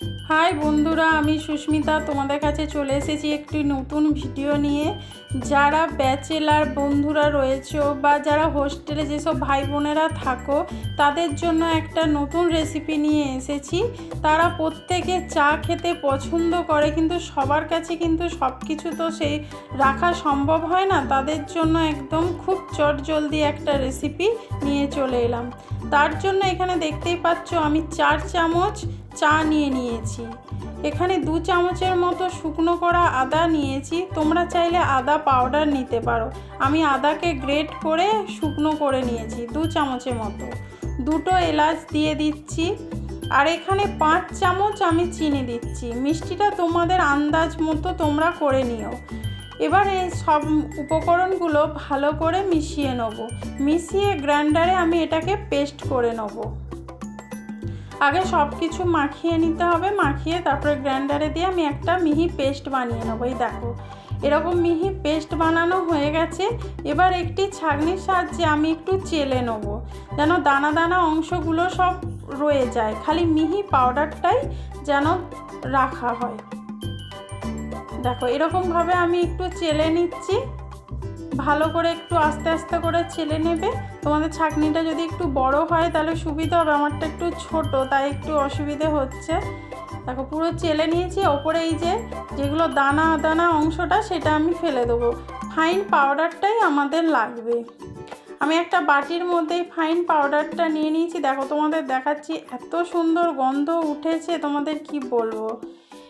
High বন্ধুরা, আমি সুস্মিতা। তোমাদের কাছে চলে এসেছি একটি নতুন ভিডিও নিয়ে। যারা ব্যাচেলার বন্ধুরা রয়েছে বা যারা হোস্টেলে যেসব ভাই বোনেরা থাকো, তাদের জন্য একটা নতুন রেসিপি নিয়ে এসেছি। তারা প্রত্যেকে চা খেতে পছন্দ করে, কিন্তু সবার কাছে কিন্তু সব কিছু তো সেই রাখা সম্ভব হয় না। তাদের জন্য একদম খুব চটজলদি একটা রেসিপি নিয়ে চলে এলাম। তার জন্য এখানে দেখতেই পাচ্ছ, আমি চার চামচ চা নিয়ে নিয়েছি। এখানে দু চামচের মতো শুকনো করা আদা নিয়েছি। তোমরা চাইলে আদা পাউডার নিতে পারো। আমি আদাকে গ্রেট করে শুকনো করে নিয়েছি দু চামচের মতো। দুটো এলাচ দিয়ে দিচ্ছি। আর এখানে পাঁচ চামচ আমি চিনি দিচ্ছি। মিষ্টিটা তোমাদের আন্দাজ মতো তোমরা করে নিও। এবার এই সব উপকরণগুলো ভালো করে মিশিয়ে নেব। মিশিয়ে গ্রাইন্ডারে আমি এটাকে পেস্ট করে নেব। আগে সব কিছু মাখিয়ে নিতে হবে, মাখিয়ে তারপরে গ্রাইন্ডারে দিয়ে আমি একটা মিহি পেস্ট বানিয়ে নেব, এই দেখো। এরকম মিহি পেস্ট বানানো হয়ে গেছে। এবার একটি ছাঁকনির সাহায্যে আমি একটু চেলে নেব, যেন দানা দানা অংশগুলো সব রয়ে যায়। খালি মিহি পাউডারটাই যেন রাখা হয়। দেখো, এরকমভাবে আমি একটু চেলে নিচ্ছি। ভালো করে একটু আস্তে আস্তে করে ছেলে নেবে। তোমাদের ছাঁকনিটা যদি একটু বড় হয়, তাহলে সুবিধা হবে। আমারটা একটু ছোট, তাই একটু অসুবিধে হচ্ছে। দেখো, পুরো চেলে নিয়েছি। ওপরে এই যে, যেগুলো দানা দানা অংশটা, সেটা আমি ফেলে দেবো। ফাইন পাউডারটাই আমাদের লাগবে। আমি একটা বাটির মধ্যেই ফাইন পাউডারটা নিয়ে নিয়েছি। দেখো, তোমাদের দেখাচ্ছি। এত সুন্দর গন্ধ উঠেছে। তোমাদের কি বলব?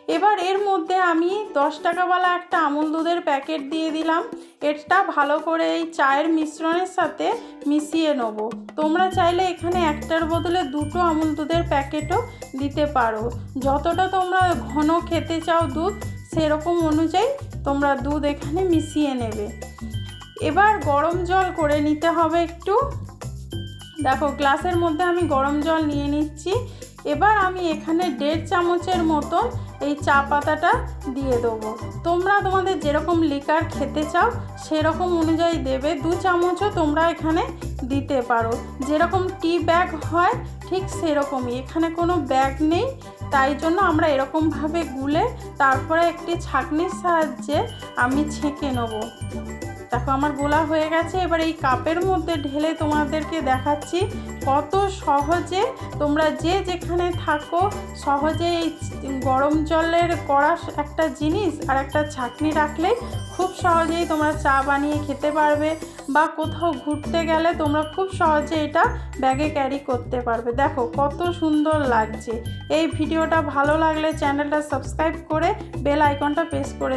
এবার এর মধ্যে আমি দশ টাকাওয়ালা একটা আমুল দুধের প্যাকেট দিয়ে দিলাম। এটা ভালো করে এই চায়ের মিশ্রণের সাথে মিশিয়ে নেব। তোমরা চাইলে এখানে একটার বদলে দুটো আমুল দুধের প্যাকেটও দিতে পারো। যতটা তোমরা ঘন খেতে চাও দুধ, সেরকম অনুযায়ী তোমরা দুধ এখানে মিশিয়ে নেবে। এবার গরম জল করে নিতে হবে একটু। দেখো, গ্লাসের মধ্যে আমি গরম জল নিয়ে নিচ্ছি। এবার আমি এখানে দেড় চামচের মতন এই চা পাতাটা দিয়ে দেবো। তোমরা তোমাদের যেরকম লিকার খেতে চাও, সেরকম অনুযায়ী দেবে। দু চামচও তোমরা এখানে দিতে পারো। যেরকম টি ব্যাগ হয়, ঠিক সেরকমই। এখানে কোনো ব্যাগ নেই। তাই জন্য আমরা এরকমভাবে গুলে তারপরে একটি ছাঁকনির সাহায্যে আমি ছেঁকে নেব। দেখো আমার গোলা হয়ে গেছে, এবার এই কাপের মধ্যে ঢেলে তোমাদেরকে দেখাচ্ছি কত সহজে তোমরা যে যেখানে থাকো সহজে এই গরম জলের কড়া একটা জিনিস আর একটা ছাকনি রাখলে খুব সহজেই তোমরা চা বানিয়ে খেতে পারবে বা কোথাও ঘুরতে গেলে তোমরা খুব সহজে এটা ব্যাগে ক্যারি করতে পারবে। দেখো কত সুন্দর লাগছে। এই ভিডিওটা ভালো লাগলে চ্যানেলটা সাবস্ক্রাইব করে বেল আইকনটা প্রেস করে